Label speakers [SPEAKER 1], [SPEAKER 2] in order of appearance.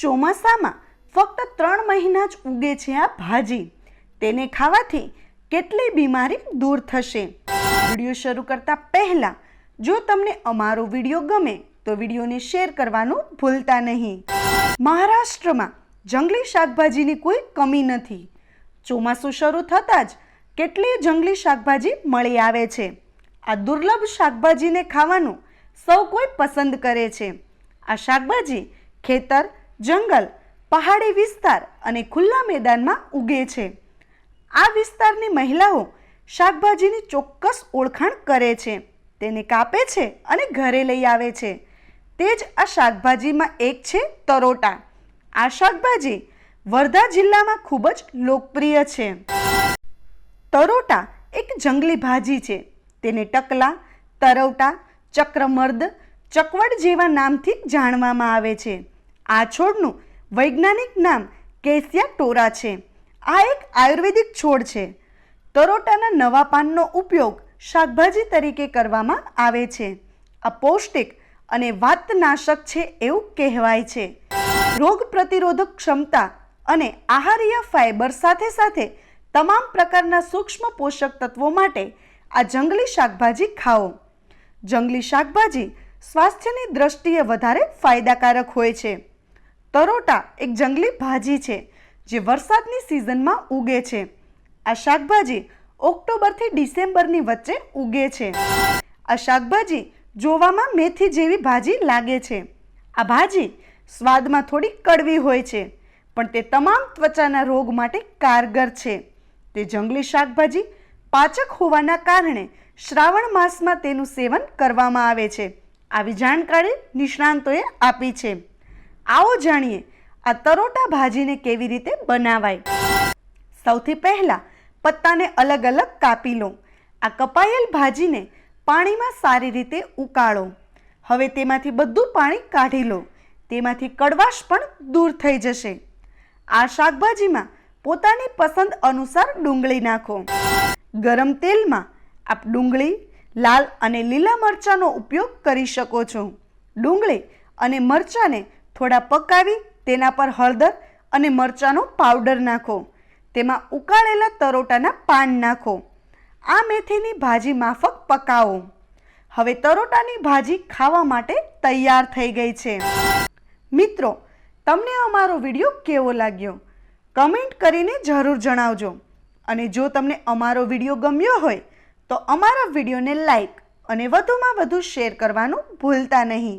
[SPEAKER 1] ચોમાસામાં ફક્ત ત્રણ મહિના જ ઉગે છે આ ભાજી. તેને ખાવાથી કેટલી બીમારી દૂર થશે? વીડિયો શરૂ કરતા પહેલા, જો તમને અમારો વીડિયો ગમે, તો વિડીયોને શેર કરવાનું ભૂલતા નહીં. મહારાષ્ટ્રમાં જંગલી શાકભાજીની કોઈ કમી નથી. ચોમાસું શરૂ થતાં જ કેટલીય જંગલી શાકભાજી મળી આવે છે? આ દુર્લભ શાકભાજીને ખાવાનું સૌ કોઈ પસંદ કરે છે. આ શાકભાજી ખેતર જંગલ, પહાડી વિસ્તાર અને ખુલ્લા મેદાનમાં ઉગે છે. આ વિસ્તારની મહિલાઓ શાકભાજીની ચોક્કસ ઓળખાણ કરે છે. તેને કાપે છે અને ઘરે લઈ આવે છે. તે જ આ શાકભાજીમાં એક છે તરોટા. આ શાકભાજી વર્ધા જિલ્લામાં ખૂબ જ લોકપ્રિય છે. તરોટા એક જંગલી ભાજી છે. તેને ટકલા, તરવટા, ચક્રમર્દ, ચકવડ જેવા નામથી જાણવામાં આવે છે. આ છોડનું વૈજ્ઞાનિક નામ કેસિયા ટોરા છે. આ એક આયુર્વેદિક છોડ છે. તરોટાના નવા પાનનો ઉપયોગ શાકભાજી તરીકે કરવામાં આવે છે. આ પૌષ્ટિક અને વાતનાશક છે એવું કહેવાય છે. રોગ પ્રતિરોધક ક્ષમતા અને આહારીય ફાઇબર સાથે સાથે તમામ પ્રકારના સૂક્ષ્મ પોષક તત્વો માટે આ જંગલી શાકભાજી ખાઓ. જંગલી શાકભાજી સ્વાસ્થ્યની દ્રષ્ટિએ વધારે ફાયદાકારક હોય છે. તરોટા એક જંગલી ભાજી છે, જે વરસાદની સિઝનમાં ઉગે છે. આ શાકભાજી ઓક્ટોબરથી ડિસેમ્બરની વચ્ચે ઉગે છે. આ શાકભાજી જોવામાં મેથી જેવી ભાજી લાગે છે. આ ભાજી સ્વાદમાં થોડી કડવી હોય છે, પણ તે તમામ ત્વચાના રોગ માટે કારગર છે. તે જંગલી શાકભાજી પાચક હોવાના કારણે શ્રાવણ માસમાં તેનું સેવન કરવામાં આવે છે. આવી જાણકારી નિષ્ણાંતોએ આપી છે. આવો જાણીએ, આ તરોટા ભાજીને કેવી રીતે બનાવાય? સૌથી પહેલાં પત્તાને અલગ અલગ કાપી લો. આ કપાયેલ ભાજીને પાણીમાં સારી રીતે ઉકાળો. હવે તેમાંથી બધું પાણી કાઢી લો. તેમાંથી કડવાશ પણ દૂર થઈ જશે. આ શાકભાજીમાં પોતાની પસંદ અનુસાર ડુંગળી નાખો. ગરમ તેલમાં આપ ડુંગળી, લાલ અને લીલા મરચાંનો ઉપયોગ કરી શકો છો. ડુંગળી અને મરચાંને થોડા પકાવી, તેના પર હળદર અને મરચાંનો પાવડર નાખો. તેમાં ઉકાળેલા તરોટાના પાન નાખો. આ મેથીની ભાજી માફક પકાવો. હવે તરોટાની ભાજી ખાવા માટે તૈયાર થઈ ગઈ છે. મિત્રો, તમને અમારો વીડિયો કેવો લાગ્યો? કમેન્ટ કરીને જરૂર જણાવજો. અને જો તમને અમારો વીડિયો ગમ્યો હોય, તો અમારા વિડીયોને લાઈક અને વધુમાં વધુ શેર કરવાનું ભૂલતા નહીં.